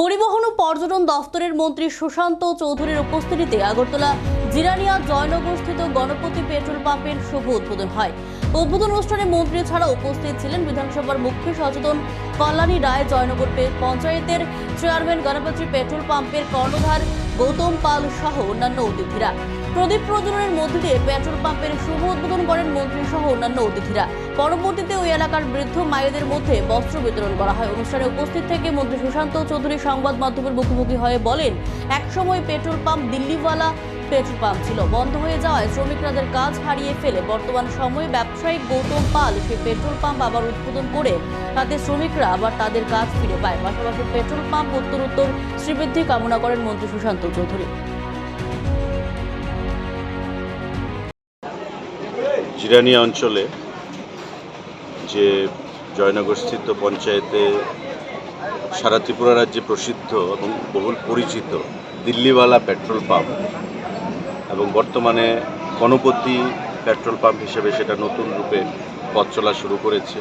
পরিবহন ও পর্যটন দফতরের মন্ত্রী সুশান্ত চৌধুরীর উপস্থিতিতে আগরতলা জিরানিয়া জয়নগরস্থিত গণপতি পেট্রোল পাম্পের শুভ উদ্বোধন হয়। উদ্বোধন অনুষ্ঠানে মন্ত্রী ছাড়া উপস্থিত ছিলেন বিধানসভার মুখ্য সচেতন কল্যাণী রায়, জয়নগর পঞ্চায়েতের চেয়ারম্যান গণপতি পেট্রোল পাম্পের কর্ণধার গৌতম পাল সহ অন্যান্য অতিথিরা। প্রদীপ প্রজ্বলনের মধ্যে দিয়ে পেট্রোল পাম্পের শুভ উদ্বোধন করেন মন্ত্রী সহ অন্যান্য অতিথিরা। পরবর্তীতে ওই এলাকার বৃদ্ধ মায়েদের মধ্যে বস্ত্র বিতরণ করা হয়। অনুষ্ঠানে উপস্থিত থেকে মন্ত্রী সুশান্ত চৌধুরী সংবাদ মাধ্যমের মুখোমুখি হয়ে বলেন, একসময় পেট্রোল পাম্প দিল্লিওয়ালা পেট্রোল পাম্প ছিল। বন্ধ হয়ে যাওয়ায় শ্রমিকরা তাদের কাজ হারিয়ে ফেলে। বর্তমান সময়ে ব্যবসায়িক গৌতম পাল সেই পেট্রোল পাম্প আবার উদ্বোধন করে। তাতে শ্রমিকরা আবার তাদের কাজ ফিরে পায়। পাশাপাশি পেট্রোল পাম্প উত্তরোত্তর শ্রীবৃদ্ধি কামনা করেন মন্ত্রী সুশান্ত চৌধুরী। জিরানিয়া অঞ্চলে যে জয়নগরস্থিত পঞ্চায়েতে সারা ত্রিপুরা রাজ্যে প্রসিদ্ধ এবং বহুল পরিচিত দিল্লিওয়ালা পেট্রোল পাম্প এবং বর্তমানে গণপতি পেট্রোল পাম্প হিসেবে সেটা নতুন রূপে পথ চলা শুরু করেছে।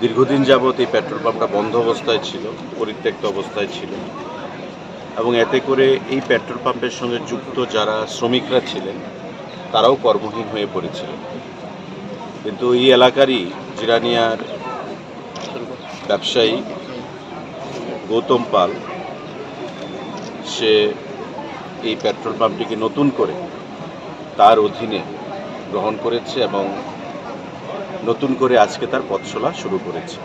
দীর্ঘদিন যাবৎ এই পেট্রোল পাম্পটা বন্ধ অবস্থায় ছিল, পরিত্যক্ত অবস্থায় ছিল এবং এতে করে এই পেট্রোল পাম্পের সঙ্গে যুক্ত যারা শ্রমিকরা ছিলেন তারাও কর্মহীন হয়ে পড়েছিল। কিন্তু এই এলাকারই জিরানিয়ার ব্যবসায়ী গৌতম পাল, সে এই পেট্রোল পাম্পটিকে নতুন করে তার অধীনে গ্রহণ করেছে এবং নতুন করে আজকে তার পথ চলা শুরু করেছে।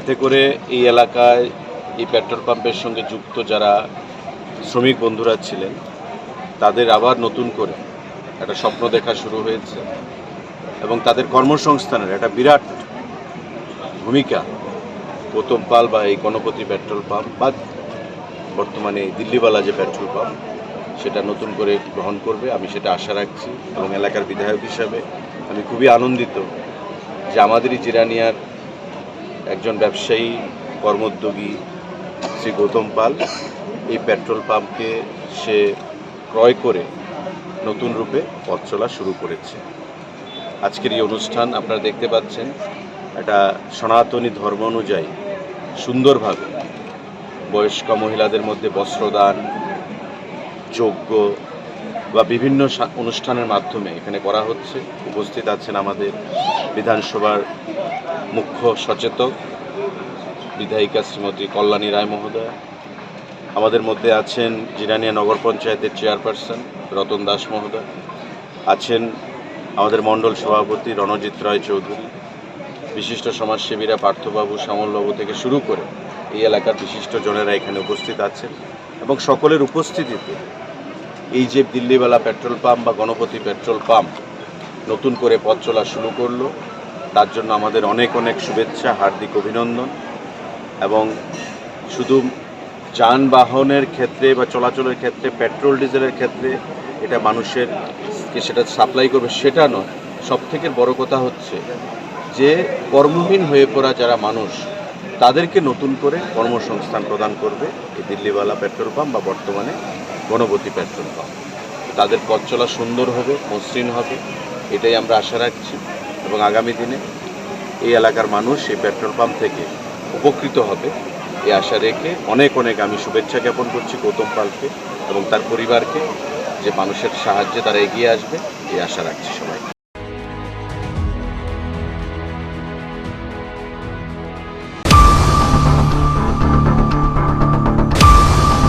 এতে করে এই এলাকায় এই পেট্রোল পাম্পের সঙ্গে যুক্ত যারা শ্রমিক বন্ধুরা ছিলেন তাদের আবার নতুন করে একটা স্বপ্ন দেখা শুরু হয়েছে এবং তাদের কর্মসংস্থানের একটা বিরাট ভূমিকা গৌতম পাল বা এই গণপতি পেট্রোল পাম্প বা বর্তমানে দিল্লিওয়ালা যে পেট্রোল পাম্প, সেটা নতুন করে গ্রহণ করবে। আমি সেটা আশা রাখছি এবং এলাকার বিধায়ক হিসাবে আমি খুবই আনন্দিত যে আমাদেরই জিরানিয়ার একজন ব্যবসায়ী, কর্মোদ্যোগী শ্রী গৌতম পাল এই পেট্রোল পাম্পকে সে ক্রয় করে নতুন রূপে পথ চলা শুরু করেছে। আজকের এই অনুষ্ঠান আপনারা দেখতে পাচ্ছেন, একটা সনাতনী ধর্ম অনুযায়ী সুন্দরভাবে বয়স্ক মহিলাদের মধ্যে বস্ত্রদান, যজ্ঞ বা বিভিন্ন অনুষ্ঠানের মাধ্যমে এখানে করা হচ্ছে। উপস্থিত আছেন আমাদের বিধানসভার মুখ্য সচেতক, বিধায়িকা শ্রীমতী কল্যাণী রায় মহোদয়া আমাদের মধ্যে আছেন জিরানিয়া নগর পঞ্চায়েতের চেয়ারপারসন রতন দাস মহোদয়, আছেন আমাদের মণ্ডল সভাপতি রণজিৎ রায় চৌধুরী, বিশিষ্ট সমাজসেবীরা পার্থবাবু শ্যামলবাবু থেকে শুরু করে এই এলাকার বিশিষ্ট জনেরা এখানে উপস্থিত আছেন এবং সকলের উপস্থিতিতে এই যে দিল্লিওয়ালা পেট্রোল পাম্প বা গণপতি পেট্রোল পাম্প নতুন করে পথ চলা শুরু করল, তার জন্য আমাদের অনেক অনেক শুভেচ্ছা, হার্দিক অভিনন্দন এবং শুধু যানবাহনের ক্ষেত্রে বা চলাচলের ক্ষেত্রে, পেট্রোল, ডিজেলের ক্ষেত্রে এটা মানুষের সেটা সাপ্লাই করবে সেটা নয়। সব থেকে বড় কথা হচ্ছে যে কর্মহীন হয়ে পড়া যারা মানুষ, তাদেরকে নতুন করে কর্মসংস্থান প্রদান করবে এই দিল্লিওয়ালা পেট্রোল পাম্প বা বর্তমানে গণপতি পেট্রোল পাম্প। তাদের পথ চলা সুন্দর হবে, মসৃণ হবে, এটাই আমরা আশা রাখছি। এবং আগামী দিনে এই এলাকার মানুষ এই পেট্রোল পাম্প থেকে উপকৃত হবে। এই আশা রেখে অনেক অনেক আমি শুভেচ্ছা জ্ঞাপন করছি গৌতম পালকে এবং তার পরিবারকে যে মানুষের সাহায্যে তারা এগিয়ে আসবে, এই আশা রাখছি সবাই